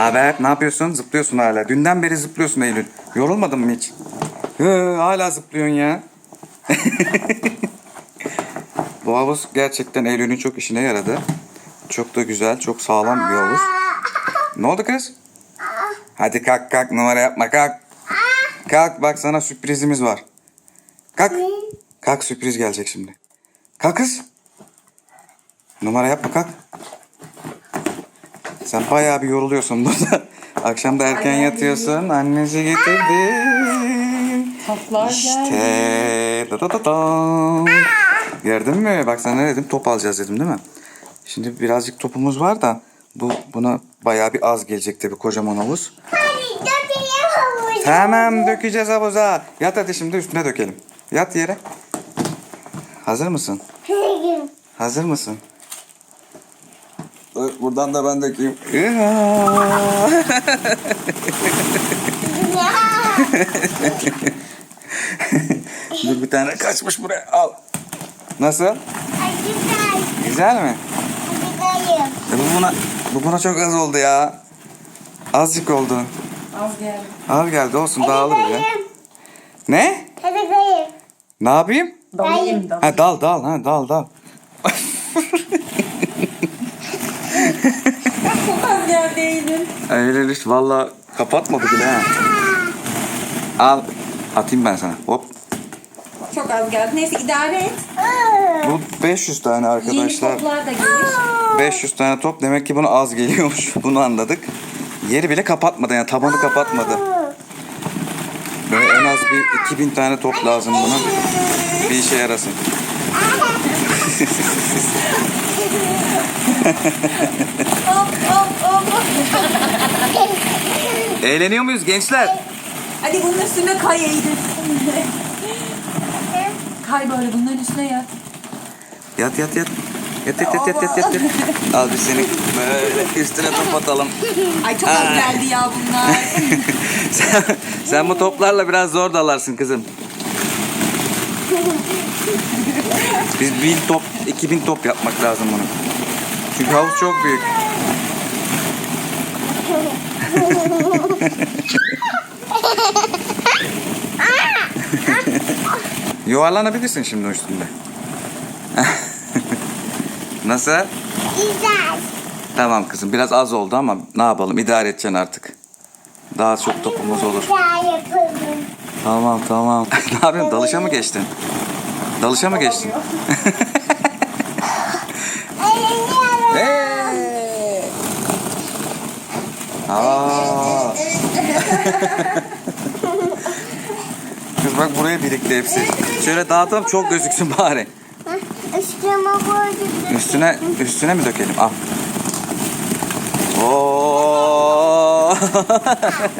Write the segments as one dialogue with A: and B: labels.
A: haber? Ne yapıyorsun? Zıplıyorsun hala. Dünden beri zıplıyorsun Eylül. Yorulmadın mı hiç? Hı, hala zıplıyorsun ya. Bu havuz gerçekten Eylül'ün çok işine yaradı. Çok da güzel, çok sağlam bir havuz. Ne oldu kız? Hadi kalk kalk numara yapma kalk. Kalk bak sana sürprizimiz var. Kalk. Kalk sürpriz gelecek şimdi. Kalk kız. Numara yapma kalk. Sen bayağı bir yoruluyorsun burada. Akşam da erken yatıyorsun. Annesi getirdi.
B: Toplar geldi.
A: İşte. Da da da da. Gördün mü? Bak sana ne dedim? Top alacağız dedim değil mi? Şimdi birazcık topumuz var da bu buna bayağı bir az gelecek tabii kocaman havuz. Tamam dökeceğiz havuza. Yat hadi şimdi üstüne dökelim. Yat yere. Hazır mısın? Hazır mısın? Dur, Buradan da ben dökeyim. Dur bir tane kaçmış buraya. Al. Nasıl?
C: Gel.
A: Güzel mi?
C: Gel.
A: E bu buna, bu buna çok az oldu ya. Azıcık oldu.
B: Az geldi.
A: Az geldi olsun dağılır ya. Ne?
C: Hadi gel.
A: Ne yapayım?
B: Dalayım da.
A: Ha dal dal ha dal dal. Öyle hiç valla kapatmadı bile ha. Al atayım ben sana. Hop.
B: Çok az geldi. Neyse idare et.
A: Bu 500 tane
B: Yeni
A: arkadaşlar.
B: toplar da gelir.
A: 500 tane top demek ki buna az geliyormuş. Bunu anladık. Yeri bile kapatmadı yani tabanı kapatmadı. Böyle en az bir 2000 tane top lazım buna. Bir işe yarasın.
B: Hop hop.
A: Eğleniyor muyuz gençler?
B: Hadi bunun üstüne kay Eylül. kay böyle bunların üstüne yat.
A: Yat yat yat. Yat yat yat yat yat yat. yat. Al biz seni böyle üstüne top atalım.
B: Ay çok az geldi ya bunlar.
A: sen, sen bu toplarla biraz zor dalarsın kızım. Biz bin top, 2000 top yapmak lazım bunu. Çünkü havuz çok büyük. Yuvarlanabilirsin şimdi o üstünde. Nasıl?
C: Güzel.
A: Tamam kızım biraz az oldu ama ne yapalım idare edeceksin artık. Daha çok topumuz olur.
C: Güzel yapalım.
A: Tamam tamam. ne yapıyorsun dalışa mı geçtin? Dalışa mı geçtin? Kız bak buraya birikti hepsi. Şöyle dağıtalım çok gözüksün bari.
C: Üstüme koydum.
A: Üstüne üstüne mi dökelim? Al. Oo!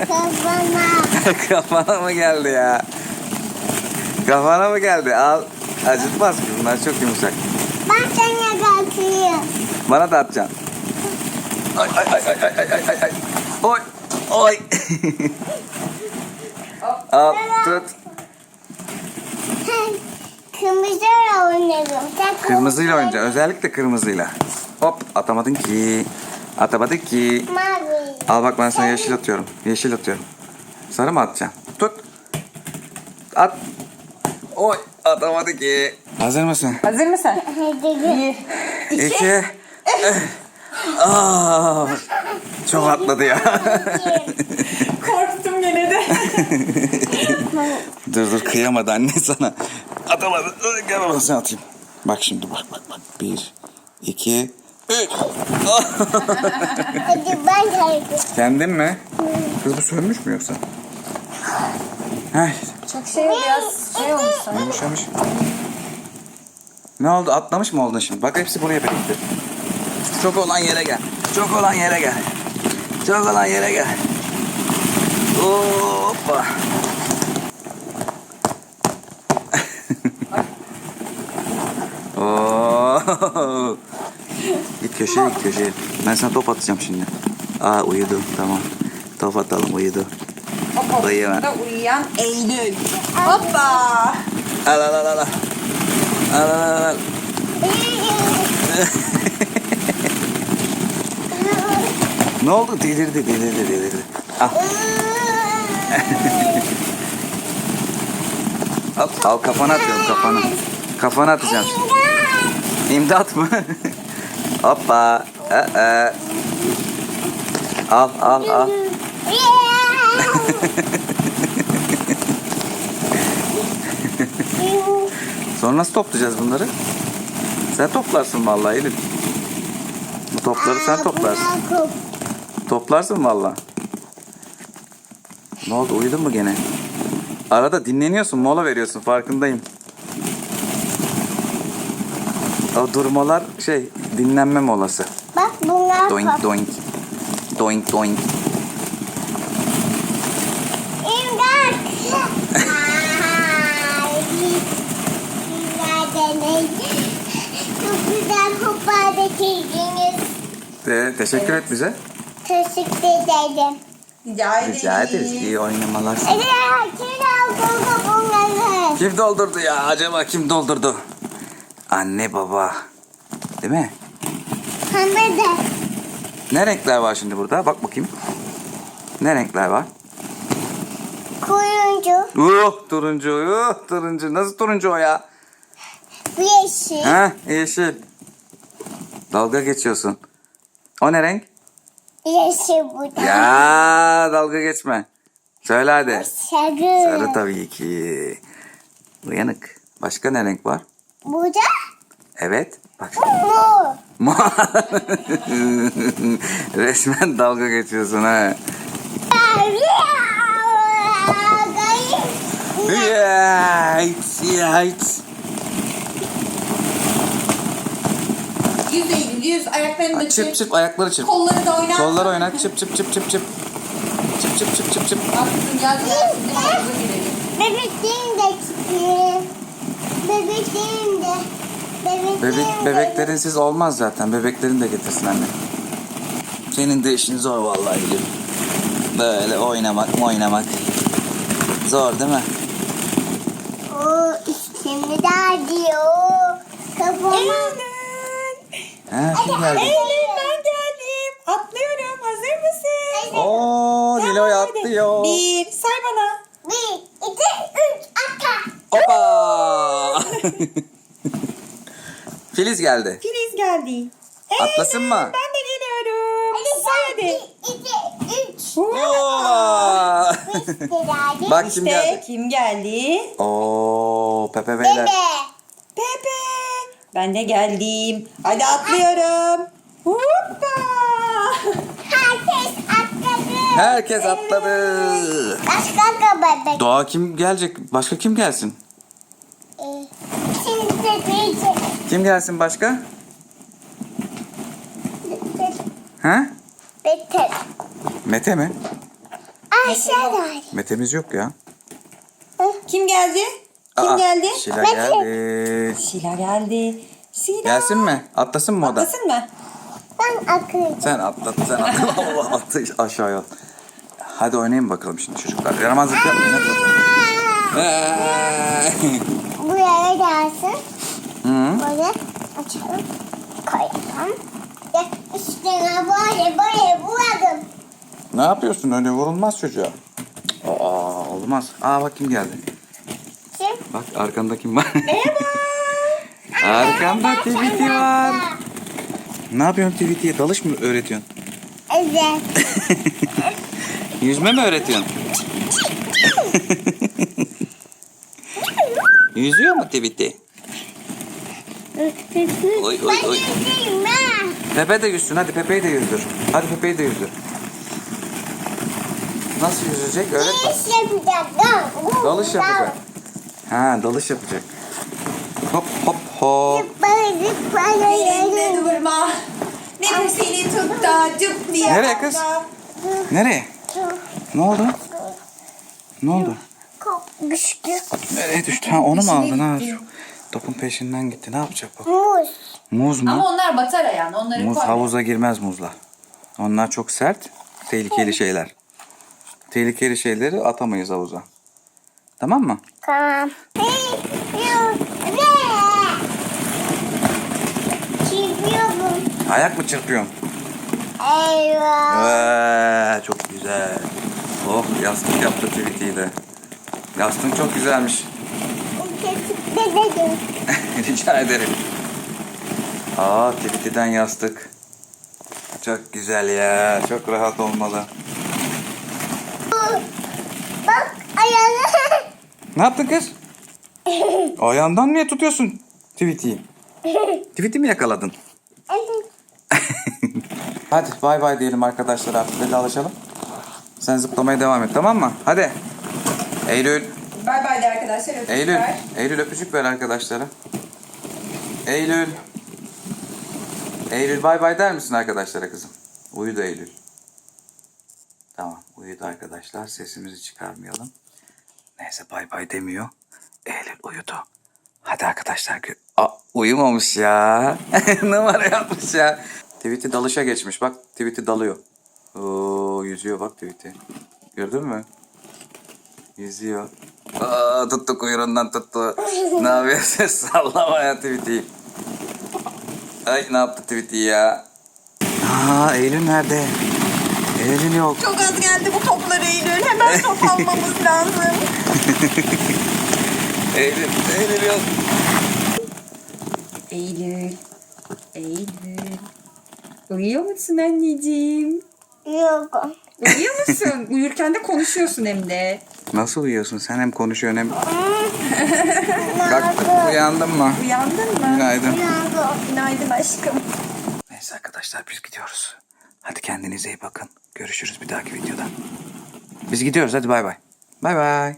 C: Kafana.
A: Kafana mı geldi ya? Kafana mı geldi? Al. Acıtmaz ki bunlar çok yumuşak.
C: Ben sana kaçıyorum.
A: Bana da atacaksın. Ay ay ay ay ay ay ay ay. Oy. Oy. Al tut.
C: Kırmızı oynarım. Sen
A: Kırmızıyla oynayacağız. Özellikle kırmızıyla. Hop atamadın ki. Atamadın ki.
C: Mavi.
A: Al bak ben sana yeşil atıyorum. Yeşil atıyorum. Sarı mı atacaksın? Tut. At. Oy atamadı ki. Hazır mısın?
B: Hazır mısın? Bir.
A: İki. Aa, çok atladı ya.
B: Korktum yine de.
A: dur dur kıyamadı anne sana. Atamadı. Ay, Gel baba sen atayım. Bak şimdi bak bak bak. Bir, iki, üç.
C: Hadi ben kaydım.
A: Kendin mi? Kız bu sönmüş mü yoksa? Heh,
B: Çok şey biraz şey olmuş sana.
A: yumuşamış. Ne oldu? Atlamış mı oldun şimdi? Bak hepsi buraya birikti. Çok olan yere gel. Çok olan yere gel. Çok olan yere gel. Hoppa. Oo. Git köşeye git köşeye. Ben sana top atacağım şimdi. Aa uyudu tamam. Top atalım uyudu.
B: Hop.
A: Uyuyor.
B: Uyuyan Eylül. Hoppa.
A: Al al al al. Al al al. Ne oldu? Delirdi, delirdi, delirdi. Al, al, al kafana atıyorum kafana. Kafana atacağım. şimdi. İmdat mı? Hoppa. Aa. Al, al, al. Sonra nasıl toplayacağız bunları? Sen toplarsın vallahi Elif. Bu topları sen toplarsın. Toplarsın valla. Ne oldu uyudun mu gene? Arada dinleniyorsun mola veriyorsun farkındayım. O durmalar şey dinlenme molası.
C: Bak bunlar
A: Doink doink. Doink doink.
C: İmdat. Çok güzel.
A: De, teşekkür et bize.
C: Teşekkür ederim.
B: Rica ederim.
A: Rica ederiz. İyi oynamalar.
C: Evet, kira buldu bunları.
A: Kim doldurdu ya? Acaba kim doldurdu? Anne baba. Değil mi?
C: Pembe de.
A: Ne renkler var şimdi burada? Bak bakayım. Ne renkler var?
C: Koyuncu.
A: Uh turuncu, uh turuncu. Nasıl turuncu o ya?
C: Yeşil.
A: Ha yeşil. Dalga geçiyorsun. O ne renk?
C: Yeşil bu da.
A: Ya dalga geçme. Söyle hadi.
C: Sarı.
A: Sarı tabii ki. Uyanık. Başka ne renk var?
C: Bu da
A: Evet. Bak.
C: mor.
A: Resmen dalga geçiyorsun ha. Yayt, yayt.
B: Yüz Eylül yüz. Ayaklarını da
A: Çırp
B: çırp.
A: çırp ayakları çırp.
B: Kolları da oynat.
A: Kolları oynat çırp çırp çırp çırp çırp. Çırp çırp çırp çırp çırp.
B: Aklın yaz gelsin. Havuza girelim.
C: Bebeklerim de çıkıyor. Bebeklerim de. Bebeklerim
A: Bebek,
C: de.
A: bebeklerinsiz olmaz zaten. Bebeklerini de getirsin anne. Senin de işin zor vallahi. Böyle oynamak oynamak. Zor değil mi?
C: O şimdi daha diyor. Kafama.
A: Ha, kim geldi?
B: Eylül ben geldim. Atlıyorum. Hazır mısın?
A: Oo, Nilo'ya atlıyor.
B: Bir. Say bana.
C: Bir, iki, üç, ata.
A: Hoppa! Filiz geldi.
B: Filiz geldi.
A: Atlasın mı?
B: Ben de geliyorum.
C: Hadi
B: Say
C: sen bir,
B: hadi.
C: iki, üç.
A: Oo! Bak kim
B: İşte
A: geldi.
B: kim geldi?
A: Oo, Pepe Beyler.
C: Bebe.
B: Pepe. Ben de geldim. Hadi atlıyorum. Hoppa.
C: Herkes atladı.
A: Herkes atladı.
C: Başka bebek.
A: Doğa kim gelecek? Başka kim gelsin?
C: Ee, Şimdi
A: Kim gelsin başka? Ha?
C: Beter.
A: Mete mi?
C: Aşağıda.
A: Mete'miz yok ya.
B: Kim geldi? Kim
A: Aa,
B: geldi?
A: Şila geldi.
B: Şila geldi. Şila.
A: Gelsin mi? Atlasın mı o da?
B: Atlasın mı?
C: Ben akıl.
A: Sen atlat, sen atlat. Allah attı aşağıya at. Hadi oynayın bakalım şimdi çocuklar. Yaramazlık yapmayın. hadi bakalım.
C: Buraya gelsin.
A: Hı.
C: Böyle açalım. Koyalım. Ya işte böyle böyle vurdum.
A: Ne yapıyorsun öyle vurulmaz çocuğa. Aa olmaz. Aa bak kim geldi.
C: Şimdi
A: Bak arkanda kim var? Arkanda Tweety var. Ne yapıyorsun Tweety'ye? Dalış mı öğretiyorsun?
C: Evet.
A: Yüzme mi öğretiyorsun? Yüzüyor mu Tweety? Oy, oy, oy. Pepe de yüzsün. Hadi Pepe'yi de yüzdür. Hadi Pepe'yi de yüzdür. Nasıl yüzecek? Öğret bak.
C: Dalış yapacak.
A: Ha dalış yapacak. Hop hop hop.
C: Yürü.
B: durma. Nefesini tut da cıp diye.
A: Nereye kız? Nereye? Ne oldu? Ne oldu?
C: Kopmuştu.
A: Nereye düştü? Ha onu mu aldın ha? Şu topun peşinden gitti. Ne yapacak bak?
C: Muz.
A: Muz mu?
B: Ama onlar batar ayağını. Onları
A: Muz
B: koy.
A: havuza girmez muzlar. Onlar çok sert. Tehlikeli şeyler. Tehlikeli şeyleri atamayız havuza. Tamam mı?
C: Tamam. Çiziyorum.
A: Ayak mı çırpıyorsun?
C: Eyvah.
A: Ee, çok güzel. Oh yastık yaptı Tweety'yi de. Yastığın çok güzelmiş. Rica ederim. Aa Tweety'den yastık. Çok güzel ya. Çok rahat olmalı.
C: Bak ayağını.
A: Ne yaptın kız? Ayağından niye tutuyorsun Tweety'yi? Tweety mi yakaladın? Hadi bay bay diyelim arkadaşlar artık vedalaşalım. Sen zıplamaya devam et tamam mı? Hadi. Eylül.
B: Bay bay de arkadaşlar. öpücükler.
A: Eylül. Eylül öpücük ver arkadaşlara. Eylül. Eylül bay bay der misin arkadaşlara kızım? Uyudu Eylül. Tamam uyudu arkadaşlar. Sesimizi çıkarmayalım. Neyse bay bay demiyor. Eylül uyudu. Hadi arkadaşlar. Aa, uyumamış ya. Numara yapmış ya. Tweet'i dalışa geçmiş. Bak Tweet'i dalıyor. Oo, yüzüyor bak Tweet'i. Gördün mü? Yüzüyor. Aa, tuttu kuyruğundan tuttu. ne yapıyorsun? Sallama ya tweet'i. Ay ne yaptı tweet'i ya? Aa Eylül nerede? Eylül yok.
B: Çok az geldi bu toplar Eylül. Hemen toplanmamız lazım.
A: Eylül, Eylül yok.
B: Eylül. Eylül. Uyuyor musun anneciğim?
C: Yok.
B: Uyuyor musun? Uyurken de konuşuyorsun hem de.
A: Nasıl uyuyorsun? Sen hem konuşuyorsun hem... Kalktın, uyandın mı?
B: Uyandın mı?
A: Günaydın.
B: Günaydın aşkım.
A: Neyse arkadaşlar biz gidiyoruz. Hadi kendinize iyi bakın. Görüşürüz bir dahaki videoda. Biz gidiyoruz hadi bay bay. Bay bay.